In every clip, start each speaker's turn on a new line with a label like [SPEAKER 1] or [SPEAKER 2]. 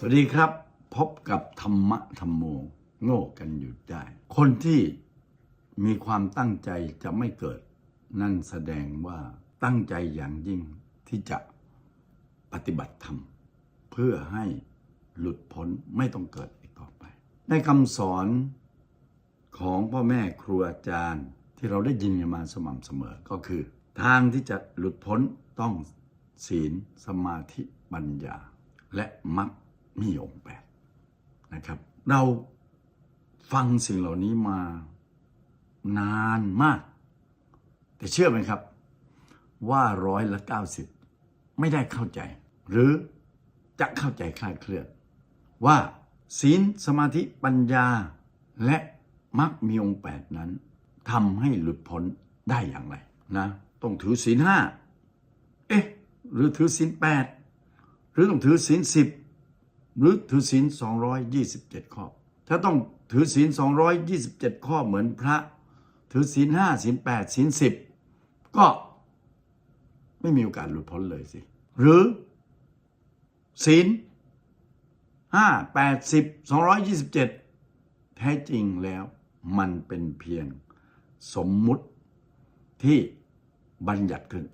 [SPEAKER 1] สวัสดีครับ พบกับธรรมะธรรมโม โง่กันอยู่ได้ คนที่มีความตั้งใจจะไม่เกิด นั่นแสดงว่าตั้งใจอย่างยิ่งที่จะปฏิบัติธรรม เพื่อให้หลุดพ้นไม่ต้องเกิดอีกต่อไป ในคำสอนของพ่อแม่ครูอาจารย์ที่เราได้ยินกันมาสม่ำเสมอก็คือ ทางที่จะหลุดพ้นต้องศีล สมาธิปัญญา และมรรค มีองค์แปดนะครับ เราฟังสิ่งเหล่านี้มานานมาก แต่เชื่อไหมครับ ว่าร้อยละเก้าสิบไม่ได้เข้าใจ หรือจะเข้าใจคลาดเคลื่อน ว่าศีลสมาธิปัญญาและมรรคมีองค์แปดนั้นทำให้หลุดพ้นได้อย่างไรนะ ต้องถือศีลห้าเอ๊ะ หรือถือศีลแปดหรือต้องถือศีลสิบ หรือถือศีลสองร้อยยี่สิบเจ็ดข้อ ถ้าต้องถือศีลสองร้อยยี่สิบเจ็ดข้อเหมือนพระ ถือศีลห้าศีลแปดศีลสิบก็ไม่มีโอกาสหลุดพ้นเลยสิ หรือศีลห้าแปดสิบสองร้อยยี่สิบเจ็ดแท้จริงแล้วมันเป็นเพียงสมมุติที่บัญญัติขึ้น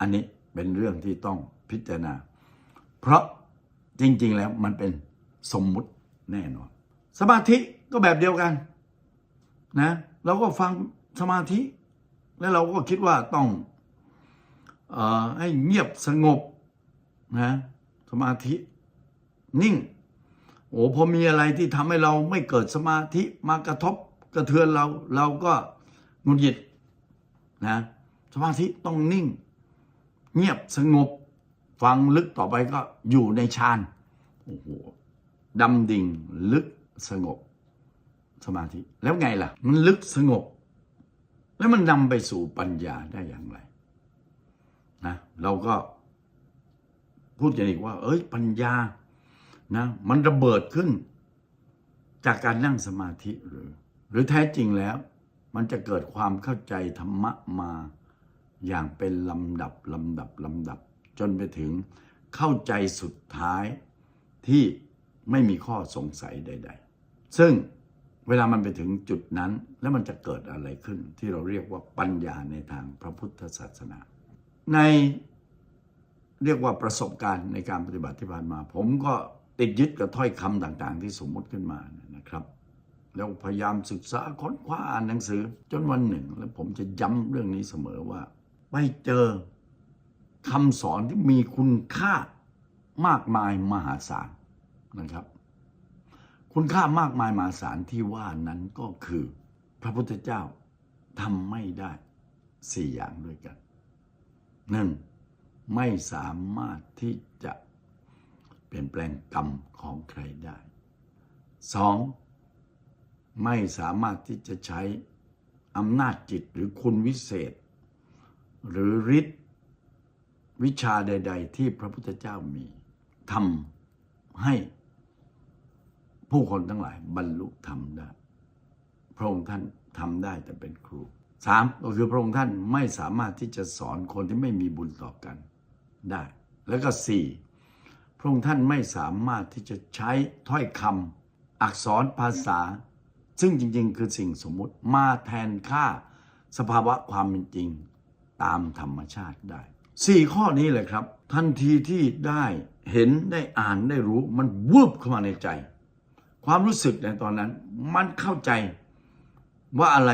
[SPEAKER 1] อันนี้เป็นเรื่องที่ต้องพิจารณา เพราะ จริง ๆ แล้วมันเป็นสมมุติแน่นอน สมาธิก็แบบเดียวกันนะเราก็ฟังสมาธิ แล้วเราก็คิดว่าต้องเออให้เงียบสงบนะสมาธินิ่งโอ้พอมีอะไรที่ทำให้เราไม่เกิดสมาธิมากระทบกระเทือนเราเราก็งุดหงิดนะสมาธิต้องนิ่ง เงียบสงบ ฟังลึกต่อไปก็อยู่ในฌานโอ้โหดำดิ่งลึกสงบสมาธิ แล้วไงล่ะ มันลึกสงบ แล้วมันนำไปสู่ปัญญาได้อย่างไรนะเราก็พูดกันอีกว่า เอ้ยปัญญานะมันระเบิดขึ้น จากการนั่งสมาธิหรือ หรือแท้จริงแล้ว มันจะเกิดความเข้าใจธรรมะมาอย่างเป็นลำดับลำดับลำดับ จนไปถึงเข้าใจสุดท้ายที่ไม่มีข้อสงสัยใด ๆ ซึ่งเวลามันไปถึงจุดนั้น แล้วมันจะเกิดอะไรขึ้น ที่เราเรียกว่าปัญญาในทางพระพุทธศาสนา ในเรียกว่าประสบการณ์ในการปฏิบัติที่ผ่านมา ผมก็ติดยึดกับถ้อยคำต่างๆ ที่สมมติขึ้นมานะครับ แล้วพยายามศึกษาค้นคว้าอ่านหนังสือ จนวันหนึ่ง แล้วผมจะย้ำเรื่องนี้เสมอว่า ไปเจอ คำสอนที่มีคุณค่ามากมายมหาศาลนะครับ คุณค่ามากมายมหาศาลที่ว่านั้นก็คือ พระพุทธเจ้าทำไม่ได้สี่อย่างด้วยกันหนึ่งไม่สามารถที่จะเปลี่ยนแปลงกรรมของใครได้สองไม่สามารถที่จะใช้อำนาจจิตหรือคุณวิเศษ หรือฤทธิ์ วิชาใด ๆ ที่พระพุทธเจ้ามีทำให้ผู้คนทั้งหลาย บรรลุธรรมได้ พระองค์ท่านทำได้แต่เป็นครูสามก็คือพระองค์ท่านไม่สามารถที่จะสอนคนที่ไม่มีบุญต่อกันได้ แล้วก็สี่พระองค์ท่านไม่สามารถที่จะใช้ถ้อยคำอักษรภาษา ซึ่งจริง ๆ คือสิ่งสมมุติมาแทนค่าสภาวะความเป็นจริงตามธรรมชาติได้ สี่ข้อนี้เลยครับ ทันทีที่ได้เห็นได้อ่านได้รู้ มันวูบเข้ามาในใจ ความรู้สึกในตอนนั้น มันเข้าใจว่าอะไร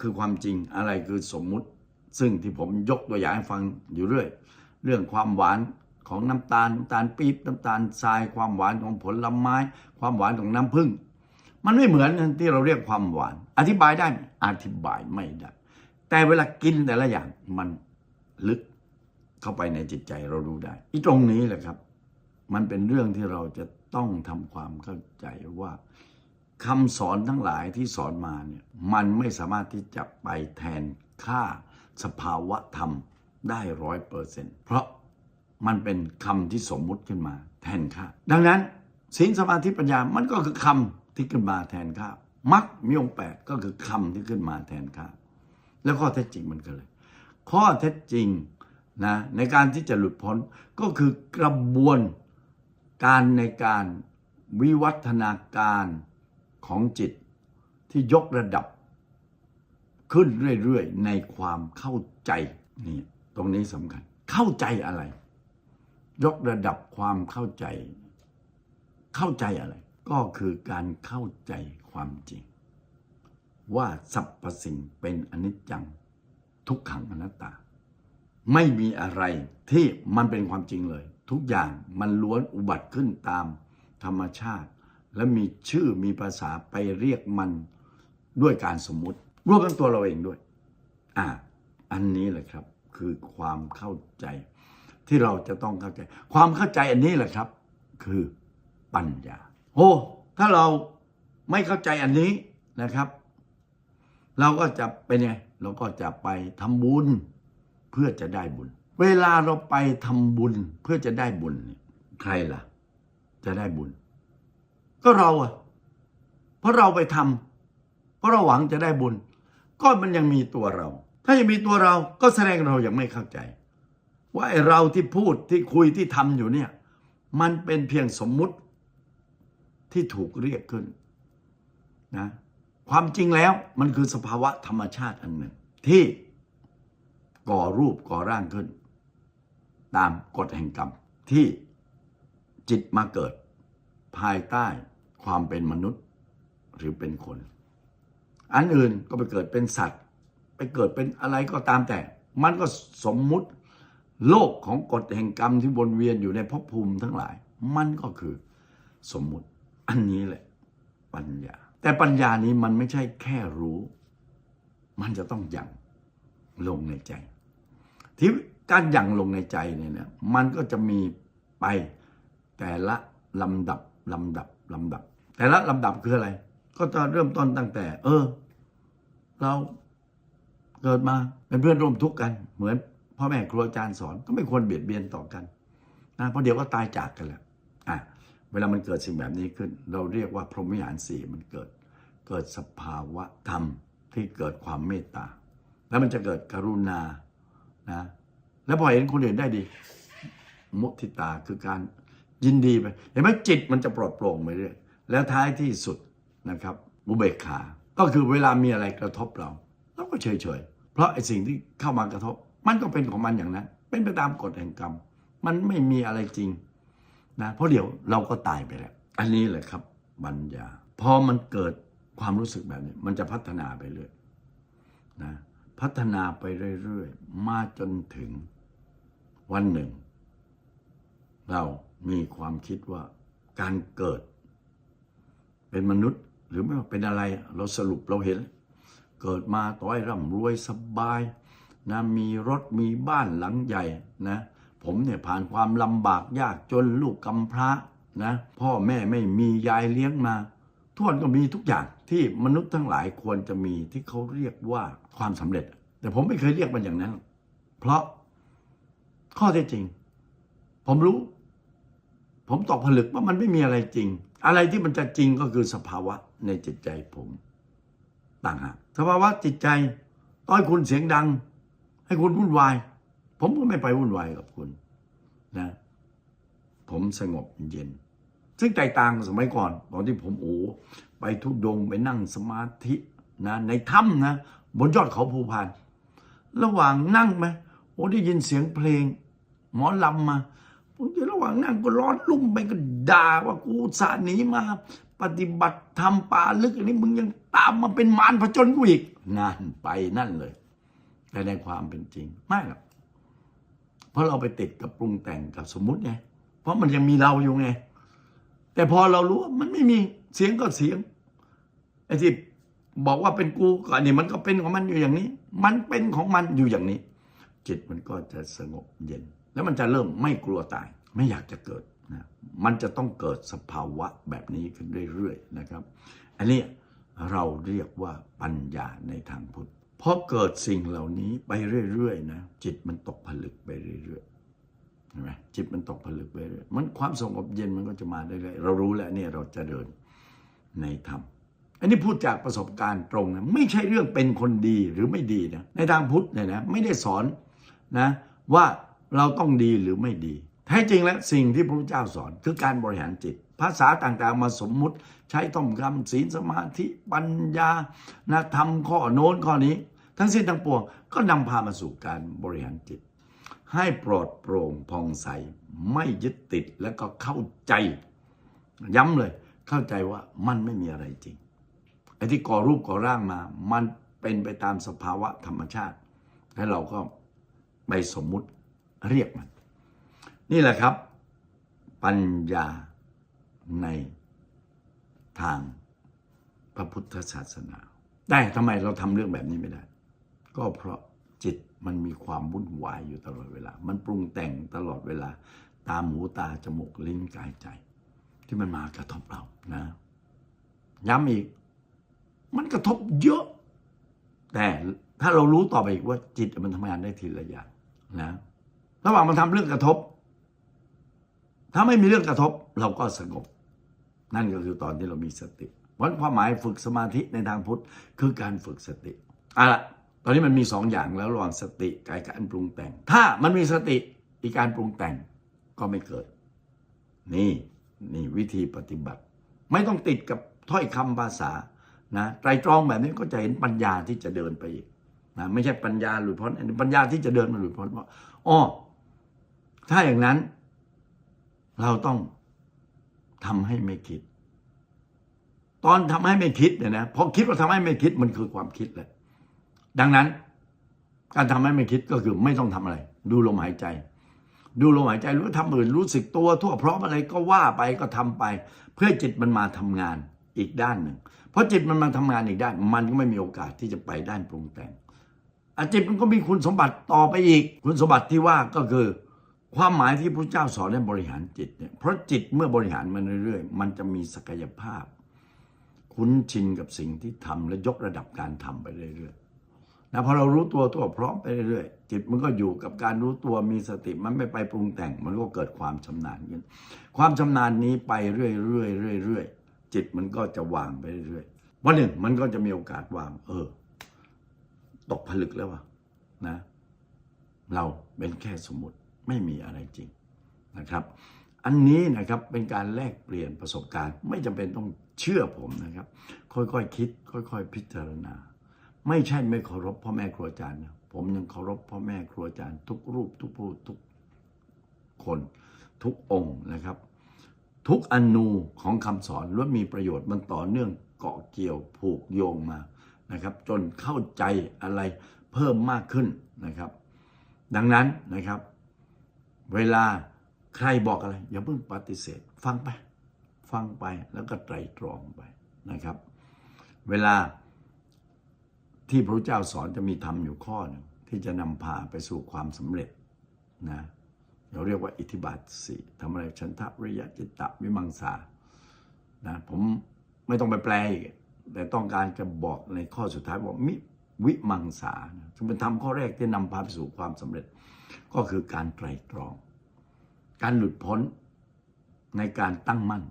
[SPEAKER 1] คือความจริงอะไรคือสมมุติ ซึ่งที่ผมยกตัวอย่างให้ฟังอยู่เรื่อย เรื่องความหวานของน้ำตาลน้ำตาลปี๊บน้ำตาลทรายความหวานของผลไม้ ความหวานของน้ำผึ้งมันไม่เหมือนที่เราเรียกความหวาน อธิบายได้อธิบายไม่ได้ แต่เวลากินแต่ละอย่างมันลึก เข้าไปในจิตใจเรารู้ได้ อีตรงนี้แหละครับ มันเป็นเรื่องที่เราจะต้องทำความเข้าใจว่าคำสอนทั้งหลายที่สอนมาเนี่ยมันไม่สามารถที่จะไปแทนค่าสภาวะธรรมได้ร้อยเปอร์เซ็นต์เพราะมันเป็นคำที่สมมุติขึ้นมา แทนค่า ดังนั้นศีลสมาธิปัญญามันก็คือคำที่ขึ้นมาแทนค่ามักมีองแปดก็คือคำที่ขึ้นมาแทนค่าแล้วข้อเท็จจริงมันก็เลย ข้อเท็จจริง นะในการที่จะหลุดพ้นก็คือกระบวนการในการวิวัฒนาการของจิตที่ยกระดับ ขึ้นเรื่อยๆ ในความเข้าใจนี่ตรงนี้สำคัญ เข้าใจอะไร ยกระดับความเข้าใจ เข้าใจอะไร ก็คือการเข้าใจความจริง ว่าสรรพสิ่งเป็นอนิจจังทุกขังอนัตตา ไม่มีอะไรที่มันเป็นความจริงเลย ทุกอย่างมันล้วนอุบัติขึ้นตามธรรมชาติ และมีชื่อมีภาษาไปเรียกมันด้วยการสมมุติรวมทั้งตัวเราเองด้วย อ่า อันนี้แหละครับ คือความเข้าใจ ที่เราจะต้องเข้าใจ ความเข้าใจอันนี้แหละครับ คือปัญญาโอ้ถ้าเราไม่เข้าใจอันนี้นะครับ เราก็จะเป็นไงเราก็จะไปทำบุญ เพื่อจะได้บุญ เวลาเราไปทำบุญเพื่อจะได้บุญเนี่ยใครล่ะ จะได้บุญ ก็เราอะเพราะเราไปทำเพราะเราหวังจะได้บุญ ก็มันยังมีตัวเรา ถ้ายังมีตัวเราก็แสดงเรายังไม่เข้าใจ ว่าไอเราที่พูดที่คุยที่ทำอยู่เนี่ย มันเป็นเพียงสมมุติที่ถูกเรียกขึ้นนะความจริงแล้วมันคือสภาวะธรรมชาติอันหนึ่งที่ ก่อรูปก่อร่างขึ้น ตามกฎแห่งกรรมที่จิตมาเกิด ภายใต้ความเป็นมนุษย์หรือเป็นคน อันอื่นก็ไปเกิดเป็นสัตว์ ไปเกิดเป็นอะไรก็ตามแต่ มันก็สมมุติโลกของกฎแห่งกรรมที่วนเวียนอยู่ในภพภูมิทั้งหลาย มันก็คือสมมุติอันนี้แหละปัญญา แต่ปัญญานี้มันไม่ใช่แค่รู้ มันจะต้องยังลงในใจ ที่การยังลงในใจเนี่ยนะมันก็จะมีไปแต่ละลำดับลำดับลำดับ แต่ละลำดับคืออะไร ก็จะเริ่มต้นตั้งแต่ เออ เราเกิดมาเป็นเพื่อนร่วมทุกข์กัน เหมือนพ่อแม่ครูอาจารย์สอนก็ไม่ควรเบียดเบียนต่อกันนะเพราะเดี๋ยวก็ตายจากกันแหละอะเวลามันเกิดสิ่งแบบนี้ขึ้น เราเรียกว่าพรหมิหารสี่มันเกิด เกิดสภาวะธรรมที่เกิดความเมตตา แล้วมันจะเกิดกรุณา นะแล้วพอเห็นคนอื่นได้ดี มุทิตาคือการยินดีไปเห็นไหมจิตมันจะปลอดโปร่งไปเรื่อยแล้วท้ายที่สุดนะครับอุเบกขา ก็คือเวลามีอะไรกระทบเราเราก็เฉยเฉยๆเพราะไอ้สิ่งที่เข้ามากระทบ มันก็เป็นของมันอย่างนั้น เป็นไปตามกฎแห่งกรรม มันไม่มีอะไรจริงนะเพราะเดี๋ยวเราก็ตายไปแล้ว อันนี้แหละครับปัญญาพอมันเกิดความรู้สึกแบบนี้ มันจะพัฒนาไปเรื่อยนะ พัฒนาไปเรื่อยๆ มาจนถึงวันหนึ่ง เรามีความคิดว่าการเกิด เป็นมนุษย์หรือไม่ว่าเป็นอะไร เราสรุปเราเห็น เกิดมาต่อให้ร่ำรวยสบายนะมีรถมีบ้านหลังใหญ่นะผมเนี่ยผ่านความลำบากยากจนลูกกำพร้านะพ่อแม่ไม่มียายเลี้ยงมา ทุกคนก็มีทุกอย่างที่มนุษย์ทั้งหลายควรจะมีที่เขาเรียกว่าความสำเร็จ แต่ผมไม่เคยเรียกมันอย่างนั้น เพราะข้อเท็จจริง ผมรู้ ผมตอกผลึกว่ามันไม่มีอะไรจริง อะไรที่มันจะจริงก็คือสภาวะในจิตใจผมต่างหากสภาวะจิตใจต้อยคุณเสียงดัง ให้คุณวุ่นวาย ผมก็ไม่ไปวุ่นวายกับคุณนะ ผมสงบเย็น ซึ่งแตกต่างสมัยก่อน ตอนที่ผมโอ้ไปทุดงไปนั่งสมาธินะในถ้ำนะบนยอดเขาภูพาน ระหว่างนั่งไหมโอ้ได้ยินเสียงเพลง หมอลำมาผมจะระหว่างนั่งก็ร้อนลุ่มไปก็ด่าว่ากูสาห์หนีมา ปฏิบัติทำป่าลึกอันนี้มึงยังตามมาเป็นมารผจญกูอีกนั่นไปนั่นเลย แต่ในความเป็นจริงไม่หรอกเพราะเราไปติดกับปรุงแต่งกับสมมุติไงเพราะมันยังมีเราอยู่ไง แต่พอเรารู้ว่ามันไม่มีเสียงก็เสียงไอ้ที่บอกว่าเป็นกูก็อันนี้มันก็เป็นของมันอยู่อย่างนี้ มันเป็นของมันอยู่อย่างนี้ จิตมันก็จะสงบเย็น แล้วมันจะเริ่มไม่กลัวตาย ไม่อยากจะเกิดนะมันจะต้องเกิดสภาวะแบบนี้ขึ้นเรื่อยๆนะครับ อันนี้เราเรียกว่าปัญญาในทางพุทธพอเกิดสิ่งเหล่านี้ไปเรื่อยๆนะจิตมันตกผลึกไปเรื่อยๆ ใช่ไหมจิตมันตกผลึกไปเรื่อยมันความสงบเย็นมันก็จะมาได้เลยเรารู้แล้วเนี่ยเราจะเดินในธรรมอันนี้พูดจากประสบการณ์ตรงนะไม่ใช่เรื่องเป็นคนดีหรือไม่ดีนะในทางพุทธเนี่ยนะไม่ได้สอนนะว่าเราต้องดีหรือไม่ดีแท้จริงแล้วสิ่งที่พระพุทธเจ้าสอนคือการบริหารจิต ภาษาต่างๆมาสมมุติใช้ท่องคำศีลสมาธิปัญญานะธรรมข้อโน้นข้อนี้ ทั้งสิ้นทั้งปวงก็นำพามาสู่การบริหารจิต ให้ปลอดโปร่งผ่องใส ไม่ยึดติดแล้วก็เข้าใจ ย้ำเลย เข้าใจว่ามันไม่มีอะไรจริงไอ้ที่ก่อรูปก่อร่างมา มันเป็นไปตามสภาวะธรรมชาติ แล้วเราก็ไปสมมุติเรียกมัน นี่แหละครับ ปัญญาในทางพระพุทธศาสนา ได้ทำไมเราทำเรื่องแบบนี้ไม่ได้ ก็เพราะ จิตมันมีความวุ่นวายอยู่ตลอดเวลา มันปรุงแต่งตลอดเวลา ตามหูตาจมูกลิ้นกายใจ ที่มันมากระทบเรานะ ย้ำอีก มันกระทบเยอะ แต่ถ้าเรารู้ต่อไปอีกว่าจิตมันทำงานได้ทีละอย่างนะระหว่างมันทำเรื่องกระทบ ถ้าไม่มีเรื่องกระทบ เราก็สงบ นั่นก็คือตอนที่เรามีสติวันความหมายฝึกสมาธิในทางพุทธคือการฝึกสติอาละ อนนี้มันมีสองอย่างแล้วระหว่างสติกับการปรุงแต่ง ถ้ามันมีสติอีการปรุงแต่งก็ไม่เกิด นี่นี่วิธีปฏิบัติ ไม่ต้องติดกับถ้อยคำภาษานะไตรตรองแบบนี้ก็จะเห็นปัญญาที่จะเดินไปอีกนะไม่ใช่ปัญญาหลุดพ้นปัญญาที่จะเดินมาหลุดพ้นว่าอ๋อถ้าอย่างนั้น เราต้องทำให้ไม่คิด ตอนทำให้ไม่คิดเนี่ยนะพอคิดว่าทำให้ไม่คิดมันคือความคิดเลย ดังนั้น การทำให้ไม่คิดก็คือไม่ต้องทำอะไร ดูลมหายใจ ดูลมหายใจรู้ว่าทำอื่นรู้สึกตัวทั่วพร้อมอะไรก็ว่าไปก็ทำไป เพื่อจิตมันมาทำงานอีกด้านหนึ่ง เพราะจิตมันมาทำงานอีกด้าน มันก็ไม่มีโอกาสที่จะไปด้านปรุงแต่งอจิตมันก็มีคุณสมบัติต่อไปอีก คุณสมบัติที่ว่าก็คือ ความหมายที่พระเจ้าสอนให้บริหารจิตเนี่ยเพราะจิตเมื่อบริหารมันเรื่อยๆ มันจะมีศักยภาพ คุ้นชินกับสิ่งที่ทำและยกระดับการทำไปเรื่อยๆ นะพอเรารู้ตัวตัวพร้อมไปเรื่อยๆจิตมันก็อยู่กับการรู้ตัวมีสติมันไม่ไปปรุงแต่ง มันก็เกิดความชำนาญขึ้นความชำนาญนี้ไปเรื่อยๆเรื่อยๆจิตมันก็จะวางไปเรื่อยๆวันหนึ่งมันก็จะมีโอกาสวาง เออ ตกผลึกแล้ววะนะ เราเป็นแค่สมมติไม่มีอะไรจริงนะครับ อันนี้นะครับเป็นการแลกเปลี่ยนประสบการณ์ ไม่จำเป็นต้องเชื่อผมนะครับ ค่อยๆคคิด ค่อย ๆ พิจารณา ไม่ใช่ไม่เคารพพ่อแม่ครูอาจารย์นะผมยังเคารพพ่อแม่ครูอาจารย์ ทุกรูปทุกผู้ทุกคน ทุกองค์นะครับ ทุกอนูของคำสอนล้วนมีประโยชน์มันต่อเนื่องเกาะเกี่ยวผูกโยงมานะครับ จนเข้าใจอะไรเพิ่มมากขึ้นนะครับ ดังนั้นนะครับ เวลาใครบอกอะไร อย่าเพิ่งปฏิเสธ ฟังไป ฟังไปแล้วก็ไตรตรองไปนะครับ เวลา ที่พระเจ้าสอนจะมีธรรมอยู่ข้อหนึ่งที่จะนำพาไปสู่ความสำเร็จนะเราเรียกว่าอิทธิบาทสี่ทำอะไรฉันทะริยะจิตตะวิมังสานะผมไม่ต้องไปแปลอีกแต่ต้องการจะบอกในข้อสุดท้ายบอกมิวิมังสาซึ่งเป็นธรรมข้อแรกที่นำพาไปสู่ความสำเร็จ ก็คือการไตรตรอง การหลุดพ้นในการตั้งมั่น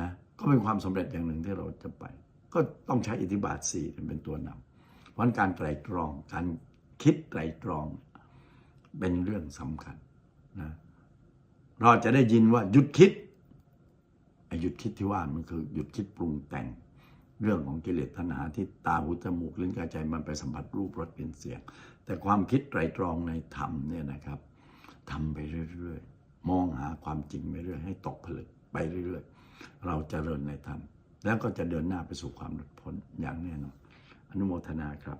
[SPEAKER 1] นะก็เป็นความสำเร็จอย่างหนึ่งที่เราจะไป ก็ต้องใช้อิทธิบาทสี่เป็นตัวนำเพราะการไตรตรอง การคิดไตรตรองเป็นเรื่องสำคัญนะเราจะได้ยินว่าหยุดคิดหยุดคิดที่ว่ามันคือหยุดคิดปรุงแต่งเรื่องของกิเลสตัณหาที่ตาหูจมูกลิ้นกายใจมันไปสัมผัสรูปรสกลิ่นเสียง แต่ความคิดไตรตรองในธรรมเนี่ยนะครับทำไปเรื่อยๆ มองหาความจริงไปเรื่อยให้ตกผลึกไปเรื่อยๆ เราจเจริญในธรรม แล้วก็จะเดินหน้าไปสู่ความหลุดพ้นอย่างแน่นอนอนุโมทนาครับ